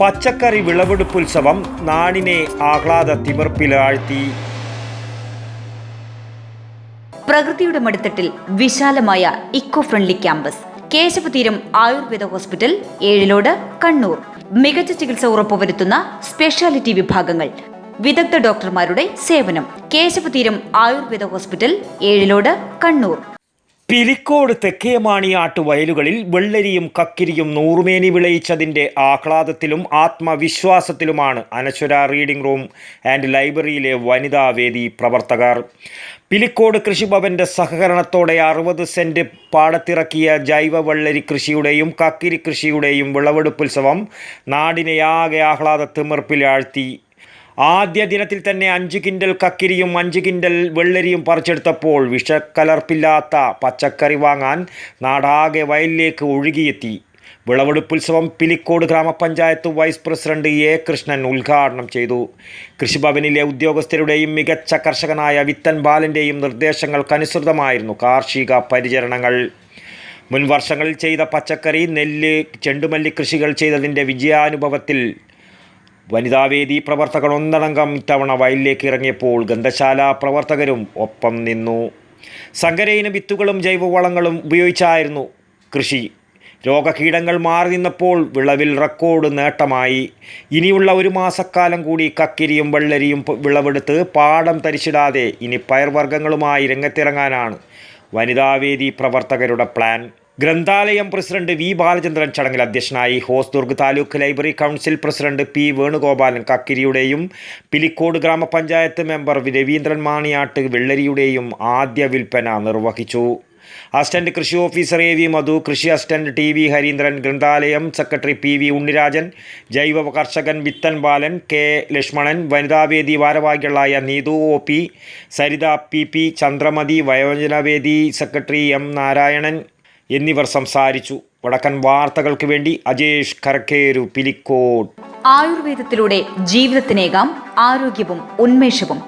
പച്ചക്കറി വിളവെടുപ്പുത്സവം നാടിനെ ആഹ്ലാദ തിമിർപ്പിലാഴ്ത്തി. പ്രകൃതിയുടെ മടിത്തട്ടിൽ വിശാലമായ eco friendly campus Keshavatheeram Ayurveda hospital Ezhilode Kannur. മികച്ച ചികിത്സ ഉറപ്പുവരുത്തുന്ന സ്പെഷ്യാലിറ്റി വിഭാഗങ്ങൾ. വിദഗ്ധ ഡോക്ടർമാരുടെ സേവനം കേശവതീരം ആയുർവേദ ഹോസ്പിറ്റൽ ഏഴിലോട് കണ്ണൂർ. പിലിക്കോട് തെക്കേമാണിയാട്ട് വയലുകളിൽ വെള്ളരിയും കക്കിരിയും നൂറുമേനി വിളയിച്ചതിന്റെ ആഹ്ലാദത്തിലും ആത്മവിശ്വാസത്തിലുമാണ് അനശ്വര റീഡിംഗ് റൂം ആൻഡ് ലൈബ്രറിയിലെ വനിതാ വേദി പ്രവർത്തകർ. പിലിക്കോട് കൃഷിഭവന്റെ സഹകരണത്തോടെ അറുപത് സെന്റ് പാടത്തിറക്കിയ ജൈവ വെള്ളരി കൃഷിയുടെയും കക്കിരി കൃഷിയുടെയും വിളവെടുപ്പുത്സവം നാടിനെയാകെ ആഹ്ലാദ തിമിർപ്പിലാഴ്ത്തി ആദ്യ ദിനത്തിൽ തന്നെ അഞ്ച് കിൻഡൽ കക്കിരിയും അഞ്ച് കിൻഡൽ വെള്ളരിയും പറിച്ചെടുത്തപ്പോൾ വിഷക്കലർപ്പില്ലാത്ത പച്ചക്കറി വാങ്ങാൻ നാടാകെ വയലിലേക്ക് ഒഴുകിയെത്തി. വിളവെടുപ്പുത്സവം പിലിക്കോട് ഗ്രാമപഞ്ചായത്ത് വൈസ് പ്രസിഡന്റ് എ കൃഷ്ണൻ ഉദ്ഘാടനം ചെയ്തു. കൃഷിഭവനിലെ ഉദ്യോഗസ്ഥരുടെയും മികച്ച കർഷകനായ വിത്തൻ ബാലന്റെയും നിർദ്ദേശങ്ങൾക്കനുസൃതമായിരുന്നു കാർഷിക പരിചരണങ്ങൾ. മുൻ വർഷങ്ങളിൽ ചെയ്ത പച്ചക്കറി നെല്ല് ചെണ്ടുമല്ലി കൃഷികൾ ചെയ്തതിന്റെ വിജയാനുഭവത്തിൽ വനിതാവേദി പ്രവർത്തകർ ഒന്നടങ്കം ഇത്തവണ വയലിലേക്ക് ഇറങ്ങിയപ്പോൾ ഗന്ധശാല പ്രവർത്തകരും ഒപ്പം നിന്നു. സങ്കരയിന വിത്തുകളും ജൈവവളങ്ങളും ഉപയോഗിച്ചായിരുന്നു കൃഷി. രോഗകീടങ്ങൾ മാറി നിന്നപ്പോൾ വിളവിൽ റെക്കോർഡ് നേട്ടമായി. ഇനിയുള്ള ഒരു മാസക്കാലം കൂടി കക്കിരിയും വെള്ളരിയും വിളവെടുത്ത് പാടം തരിച്ചിടാതെ ഇനി പയർവർഗങ്ങളുമായി രംഗത്തിറങ്ങാനാണ് വനിതാവേദി പ്രവർത്തകരുടെ പ്ലാൻ. ഗ്രന്ഥാലയം പ്രസിഡന്റ് വി ബാലചന്ദ്രൻ ചടങ്ങിൽ അധ്യക്ഷനായി Hosdurg taluk library council president P Venugopalan കക്കിരിയുടെയും Pilicode ഗ്രാമപഞ്ചായത്ത് മെമ്പർ രവീന്ദ്രൻ മാണിയാട്ട് വെള്ളരിയുടെയും ആദ്യ വിൽപ്പന നിർവഹിച്ചു. അസിസ്റ്റന്റ് കൃഷി ഓഫീസർ എ വി മധു കൃഷി അസിസ്റ്റന്റ് ടി വി ഹരീന്ദ്രൻ ഗ്രന്ഥാലയം സെക്രട്ടറി പി വി ഉണ്ണിരാജൻ ജൈവ കർഷകൻ വിത്തൻ ബാലൻ കെ ലക്ഷ്മണൻ വനിതാവേദി ഭാരവാഹികളായ Neethu O P Saritha P P Chandramathi വയോജനവേദി secretary M Narayanan എന്നിവർ സംസാരിച്ചു. വടക്കൻ വാർത്തകൾക്ക് വേണ്ടി അജേഷ് കരക്കേരു പിലിക്കോട്. ആയുർവേദത്തിലൂടെ ജീവിതത്തിനേകാം ആരോഗ്യവും ഉന്മേഷവും.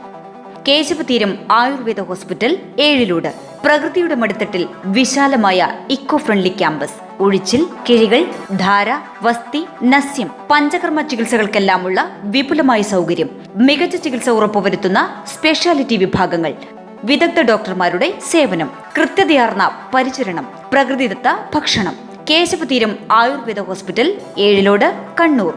കേശവതീരം ആയുർവേദ ഹോസ്പിറ്റൽ ഏഴിലൂട്. പ്രകൃതിയുടെ മടിത്തട്ടിൽ വിശാലമായ ഇക്കോ ഫ്രണ്ട്ലി ക്യാമ്പസ്. ഒഴിച്ചിൽ കിഴികൾ ധാര വസ്തി നസ്യം പഞ്ചകർമ്മ ചികിത്സകൾക്കെല്ലാമുള്ള വിപുലമായ സൗകര്യം. മികച്ച ചികിത്സ ഉറപ്പുവരുത്തുന്ന സ്പെഷ്യാലിറ്റി വിഭാഗങ്ങൾ. വിദഗ്ധ ഡോക്ടർമാരുടെ സേവനം. കൃത്യതയാർന്ന പരിചരണം. പ്രകൃതിദത്ത ഭക്ഷണം. കേശവതീരം ആയുർവേദ ഹോസ്പിറ്റൽ ഏഴിലോട് കണ്ണൂർ.